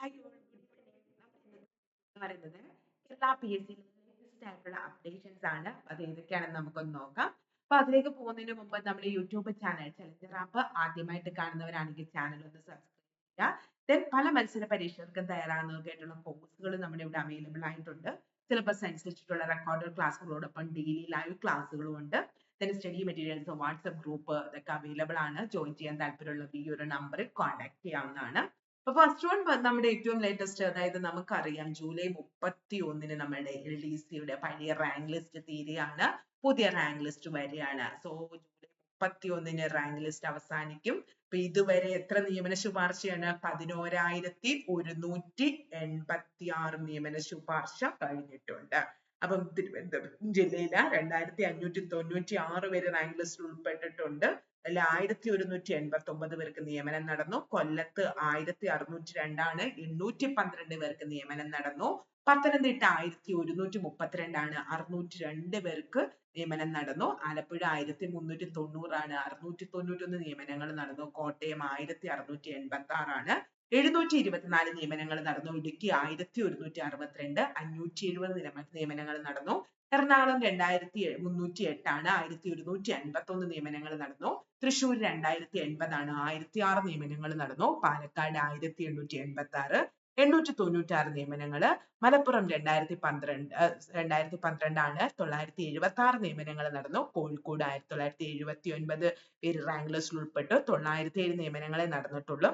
Hi all, good evening. എന്ന് പറയുന്നത് Kerala P S C updations ആണ്. അത് ഏതൊക്കെയാണെന്ന് നമുക്കൊന്ന് നോക്കാം. അപ്പൊ അതിലേക്ക് പോകുന്നതിന് മുമ്പ് നമ്മുടെ യൂട്യൂബ് ചാനൽ ചലഞ്ചർ ആപ്പ് ആദ്യമായിട്ട് കാണുന്നവരാണെങ്കിൽ ചാനൽ ഒന്ന് സബ്സ്ക്രൈബ് ചെയ്യുക. ദെൻ പല മത്സര പരീക്ഷകൾക്കും തയ്യാറാകുന്നവർക്കായിട്ടുള്ള കോഴ്സുകൾ നമ്മുടെ ഇവിടെ അവൈലബിൾ ആയിട്ടുണ്ട്. സിലബസ് അനുസരിച്ചിട്ടുള്ള റെക്കോർഡഡ് ക്ലാസ്സുകളോടൊപ്പം ഡെയിലി ലൈവ് ക്ലാസ്സുകളും ഉണ്ട്. Then study materials WhatsApp group ഇതൊക്കെ അവൈലബിൾ ആണ്. ജോയിൻ ചെയ്യാൻ താല്പര്യമുള്ളവർ ഈ ഒരു നമ്പറിൽ കോൺടാക്ട് ചെയ്യാവുന്നതാണ്. അപ്പൊ ഫസ്റ്റ് വൺ നമ്മുടെ ഏറ്റവും ലേറ്റസ്റ്റ് അതായത് നമുക്കറിയാം ജൂലൈ മുപ്പത്തി ഒന്നിന് നമ്മുടെ എൽ ഡി സിയുടെ പഴയ റാങ്ക് ലിസ്റ്റ് തീരുകയാണ് പുതിയ റാങ്ക് ലിസ്റ്റ് വരികയാണ് സോ ജൂലൈ മുപ്പത്തി ഒന്നിന് റാങ്ക് ലിസ്റ്റ് അവസാനിക്കും. അപ്പൊ ഇതുവരെ എത്ര നിയമന ശുപാർശയാണ്? പതിനോരായിരത്തി ഒരുന്നൂറ്റി എൺപത്തി ആറ് നിയമന ശുപാർശ കഴിഞ്ഞിട്ടുണ്ട്. അപ്പം തിരുവനന്തപുരം ജില്ലയിലെ രണ്ടായിരത്തി അഞ്ഞൂറ്റി തൊണ്ണൂറ്റി ആറ് പേര് റാങ്ക് ലിസ്റ്റിൽ ഉൾപ്പെട്ടിട്ടുണ്ട്. അതിൽ ആയിരത്തി ഒരുന്നൂറ്റി എൺപത്തി ഒമ്പത് പേർക്ക് നിയമനം നടന്നു. കൊല്ലത്ത് ആയിരത്തി അറുന്നൂറ്റി രണ്ടാണ് എണ്ണൂറ്റി പന്ത്രണ്ട് പേർക്ക് നിയമനം നടന്നു. പത്തനംതിട്ട ആയിരത്തി ഒരുന്നൂറ്റി മുപ്പത്തിരണ്ടാണ് അറുന്നൂറ്റി രണ്ട് പേർക്ക് നിയമനം നടന്നു. ആലപ്പുഴ ആയിരത്തി മുന്നൂറ്റി തൊണ്ണൂറാണ് അറുന്നൂറ്റി തൊണ്ണൂറ്റൊന്ന് നിയമനങ്ങൾ നടന്നു. കോട്ടയം ആയിരത്തി അറുന്നൂറ്റി എൺപത്തി ആറാണ് എഴുന്നൂറ്റി ഇരുപത്തിനാല് നിയമനങ്ങൾ നടന്നു. ഇടുക്കി ആയിരത്തി ഒരുന്നൂറ്റി അറുപത്തിരണ്ട് അഞ്ഞൂറ്റി എഴുപത് നിയമനങ്ങൾ നടന്നു. എറണാകുളം രണ്ടായിരത്തി മുന്നൂറ്റി എട്ടാണ് ആയിരത്തി ഒരുന്നൂറ്റി അൻപത്തി ഒന്ന് നിയമനങ്ങൾ നടന്നു. തൃശൂർ രണ്ടായിരത്തി എൺപതാണ് ആയിരത്തി ആറ് നിയമനങ്ങൾ നടന്നു. പാലക്കാട് ആയിരത്തി എണ്ണൂറ്റി എൺപത്തി ആറ് എണ്ണൂറ്റി തൊണ്ണൂറ്റി ആറ് നിയമനങ്ങൾ മലപ്പുറം രണ്ടായിരത്തി പന്ത്രണ്ട് രണ്ടായിരത്തി പന്ത്രണ്ടാണ് തൊള്ളായിരത്തി എഴുപത്തി ആറ് നിയമനങ്ങൾ നടന്നു. കോഴിക്കോട് ആയിരത്തി തൊള്ളായിരത്തി എഴുപത്തി ഒൻപത് പേര് റാങ്ക് ലിസ്റ്റിൽ ഉൾപ്പെട്ടു. തൊള്ളായിരത്തി ഏഴ് നിയമനങ്ങളെ നടന്നിട്ടുള്ളൂ.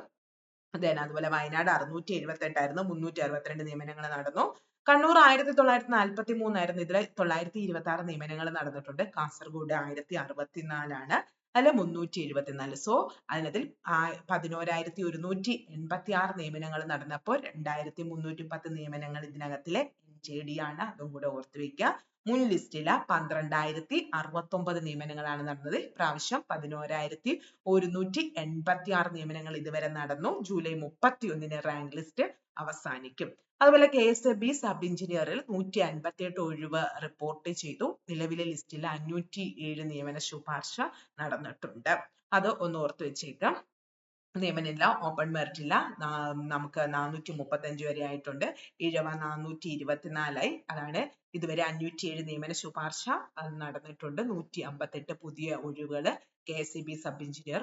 then അതുപോലെ വയനാട് അറുന്നൂറ്റി എഴുപത്തി എട്ടായിരുന്നു മുന്നൂറ്റി അറുപത്തിരണ്ട് നിയമനങ്ങൾ നടന്നു. കണ്ണൂർ ആയിരത്തി തൊള്ളായിരത്തി നാൽപ്പത്തി മൂന്നായിരുന്നു ഇതിൽ തൊള്ളായിരത്തി ഇരുപത്തി ആറ് നിയമനങ്ങൾ നടന്നിട്ടുണ്ട്. കാസർഗോഡ് ആയിരത്തി അറുപത്തിനാലാണ് അല്ല മുന്നൂറ്റി എഴുപത്തിനാല് സോ അതിനതിൽ പതിനോരായിരത്തി ഒരുന്നൂറ്റി എൺപത്തി ആറ് നിയമനങ്ങൾ നടന്നപ്പോൾ രണ്ടായിരത്തി മുന്നൂറ്റി പത്ത് നിയമനങ്ങൾ ഇതിനകത്തിലെ ജെ ഡി ആണ്. അതും കൂടെ ഓർത്തുവെക്കുക മുൻ ലിസ്റ്റിൽ പന്ത്രണ്ടായിരത്തി അറുപത്തി ഒമ്പത് നിയമനങ്ങളാണ് നടന്നത്. പ്രാവശ്യം പതിനോരായിരത്തി ഒരുന്നൂറ്റി എൺപത്തി ആറ് നിയമനങ്ങൾ ഇതുവരെ നടന്നു. ജൂലൈ മുപ്പത്തി ഒന്നിന് റാങ്ക് ലിസ്റ്റ് അവസാനിക്കും. അതുപോലെ K S A B sub എഞ്ചിനീയറിൽ നൂറ്റി അൻപത്തി എട്ട് ഒഴിവ് റിപ്പോർട്ട് ചെയ്തു. നിലവിലെ ലിസ്റ്റിൽ അഞ്ഞൂറ്റി ഏഴ് നിയമന ശുപാർശ നടന്നിട്ടുണ്ട്. അത് ഒന്ന് ഓർത്ത് വെച്ചേക്കാം. നിയമനമില്ല ഓപ്പൺ മെറിറ്റ് ഇല്ല. നമുക്ക് നാനൂറ്റി മുപ്പത്തി അഞ്ച് വരെ ആയിട്ടുണ്ട്. ഇഴവ നാനൂറ്റി ഇരുപത്തിനാലായി അതാണ് ഇതുവരെ അഞ്ഞൂറ്റി ഏഴ് നിയമന ശുപാർശ നടന്നിട്ടുണ്ട്. നൂറ്റി അമ്പത്തെട്ട് പുതിയ ഒഴിവുകൾ K S E B sub engineer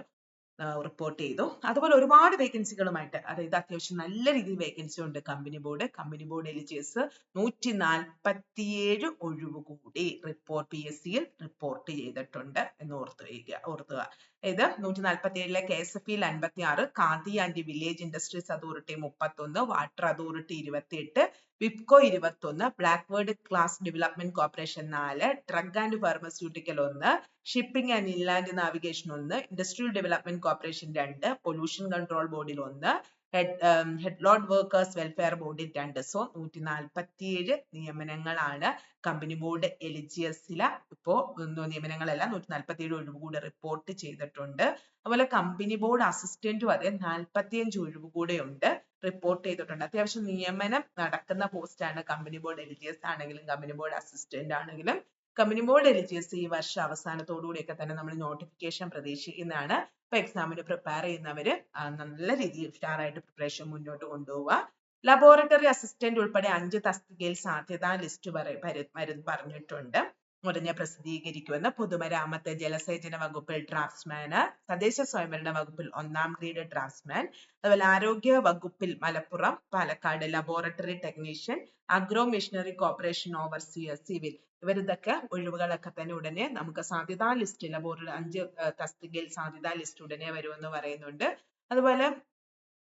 report ചെയ്തു. അതുപോലെ ഒരുപാട് വേക്കൻസികളുമായിട്ട് അതായത് അത്യാവശ്യം നല്ല രീതിയിൽ വേക്കൻസി ഉണ്ട് company board company board LGS നൂറ്റി നാൽപ്പത്തിയേഴ് ഒഴിവ് കൂടി റിപ്പോർട്ട് പി എസ് സിയിൽ റിപ്പോർട്ട് ചെയ്തിട്ടുണ്ട് എന്ന് ഓർത്ത് വയ്ക്കുക ഓർത്തുക ഇത് നൂറ്റി നാൽപ്പത്തി ഏഴിലെ കെ എസ് എഫ് ഇയിൽ അൻപത്തി ആറ് Khadi and village industries authority മുപ്പത്തൊന്ന് വാട്ടർ അതോറിറ്റി ഇരുപത്തിയെട്ട് വിപ്കോ ഇരുപത്തൊന്ന് ബ്ലാക്ക്വേർഡ് ക്ലാസ് ഡെവലപ്മെന്റ് കോർപ്പറേഷൻ നാല് ഡ്രഗ് ആൻഡ് ഫാർമസ്യൂട്ടിക്കൽ ഒന്ന് ഷിപ്പിംഗ് ആൻഡ് ഇൻലാൻഡ് നാവിഗേഷൻ ഒന്ന് ഇൻഡസ്ട്രിയൽ ഡെവലപ്മെന്റ് കോർപ്പറേഷൻ രണ്ട് പൊല്യൂഷൻ കൺട്രോൾ ബോർഡിൽ ഒന്ന് ഹെഡ്ലോഡ് വർക്കേഴ്സ് വെൽഫെയർ ബോർഡിൽ രണ്ട്. സോ നൂറ്റി നാൽപ്പത്തിയേഴ് നിയമനങ്ങളാണ് കമ്പനി ബോർഡ് എലിജിയസില ഇപ്പോ നിയമനങ്ങളല്ല നൂറ്റി നാൽപ്പത്തിയേഴ് ഒഴിവ് കൂടെ റിപ്പോർട്ട് ചെയ്തിട്ടുണ്ട്. അതുപോലെ കമ്പനി ബോർഡ് അസിസ്റ്റന്റും അതെ നാൽപ്പത്തിയഞ്ച് ഒഴിവ് കൂടെ ഉണ്ട് റിപ്പോർട്ട് ചെയ്തിട്ടുണ്ട്. അത്യാവശ്യം നിയമനം നടക്കുന്ന പോസ്റ്റാണ് കമ്പനി ബോർഡ് എലിജിയസ് ആണെങ്കിലും കമ്പനി ബോർഡ് അസിസ്റ്റന്റ് ആണെങ്കിലും. കമ്പനി ബോർഡ് എലിജിയസ് ഈ വർഷ അവസാനത്തോടുകൂടിയൊക്കെ തന്നെ നമ്മൾ നോട്ടിഫിക്കേഷൻ പ്രതീക്ഷിക്കുന്നതാണ്. ഇപ്പൊ എക്സാമിന് പ്രിപ്പയർ ചെയ്യുന്നവര് നല്ല രീതിയിൽ ഉഷാറായിട്ട് പ്രിപ്പറേഷൻ മുന്നോട്ട് കൊണ്ടുപോവുക ലബോറട്ടറി അസിസ്റ്റന്റ് ഉൾപ്പെടെ അഞ്ച് തസ്തികയിൽ സാധ്യതാ ലിസ്റ്റ് പറഞ്ഞിട്ടുണ്ട്. ഉടനെ പ്രസിദ്ധീകരിക്കുമെന്ന് പൊതുമരാമത്ത് ജലസേചന വകുപ്പിൽ ഡ്രാഫ്റ്റ്സ്മാന് തദ്ദേശ സ്വയംഭരണ വകുപ്പിൽ ഒന്നാം ഗ്രേഡ് ഡ്രാഫ്റ്റ്സ്മാൻ അതുപോലെ ആരോഗ്യ വകുപ്പിൽ Malappuram Palakkad laboratory technician agro machinery corporation overseer civil. ഇവരിതൊക്കെ ഒഴിവുകളൊക്കെ തന്നെ ഉടനെ നമുക്ക് സാധ്യതാ ലിസ്റ്റ് ലബോറട്ടറി അഞ്ച് തസ്തികയിൽ സാധ്യതാ ലിസ്റ്റ് ഉടനെ വരുമെന്ന് പറയുന്നുണ്ട്. അതുപോലെ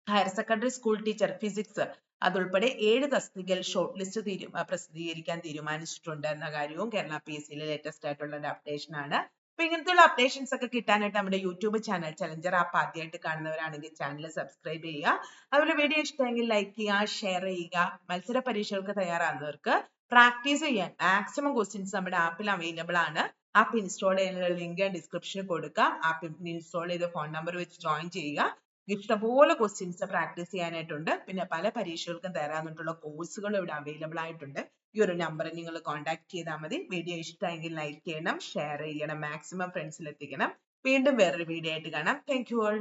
higher secondary school teacher physics അതുൾപ്പെടെ ഏഴ് തസ്തികയിൽ ഷോർട്ട് ലിസ്റ്റ് തീരു പ്രസിദ്ധീകരിക്കാൻ തീരുമാനിച്ചിട്ടുണ്ട് എന്ന കാര്യവും കേരള പി എസ് സിയിലെ ലേറ്റസ്റ്റ് ആയിട്ടുള്ള ഒരു അപ്ഡേഷൻ ആണ്. അപ്പൊ ഇങ്ങനത്തെയുള്ള അപ്ഡേഷൻസ് ഒക്കെ കിട്ടാനായിട്ട് നമ്മുടെ യൂട്യൂബ് ചാനൽ ചലഞ്ചർ ആപ്പ് ആദ്യമായിട്ട് കാണുന്നവരാണെങ്കിൽ ചാനൽ സബ്സ്ക്രൈബ് ചെയ്യുക. അതുപോലെ വീഡിയോ ഇഷ്ടമെങ്കിൽ ലൈക്ക് ചെയ്യുക ഷെയർ ചെയ്യുക മത്സര പരീക്ഷകൾക്ക് തയ്യാറാകുന്നവർക്ക് പ്രാക്ടീസ് ചെയ്യാൻ മാക്സിമം ക്വസ്റ്റ്യൻസ് നമ്മുടെ ആപ്പിൽ അവൈലബിൾ ആണ്. ആപ്പ് ഇൻസ്റ്റാൾ ചെയ്യാനുള്ള ലിങ്ക് ഡിസ്ക്രിപ്ഷനിൽ കൊടുക്കുക ആപ്പ് ഇൻസ്റ്റാൾ ചെയ്ത് ഫോൺ നമ്പർ വെച്ച് ജോയിൻ ചെയ്യുക. ഇഷ്ടംപോലെ ക്വസ്റ്റ്യൻസ് പ്രാക്ടീസ് ചെയ്യാനായിട്ടുണ്ട്. പിന്നെ പല പരീക്ഷകൾക്കും തരാനായിട്ടുള്ള കോഴ്സുകൾ ഇവിടെ അവൈലബിൾ ആയിട്ടുണ്ട്. ഈ ഒരു നമ്പറിൽ നിങ്ങൾ കോൺടാക്ട് ചെയ്താൽ മതി. വീഡിയോ ഇഷ്ടമെങ്കിൽ ലൈക്ക് ചെയ്യണം ഷെയർ ചെയ്യണം മാക്സിമം ഫ്രണ്ട്സിൽ എത്തിക്കണം. വീണ്ടും വേറൊരു വീഡിയോ ആയിട്ട് കാണാം. Thank you all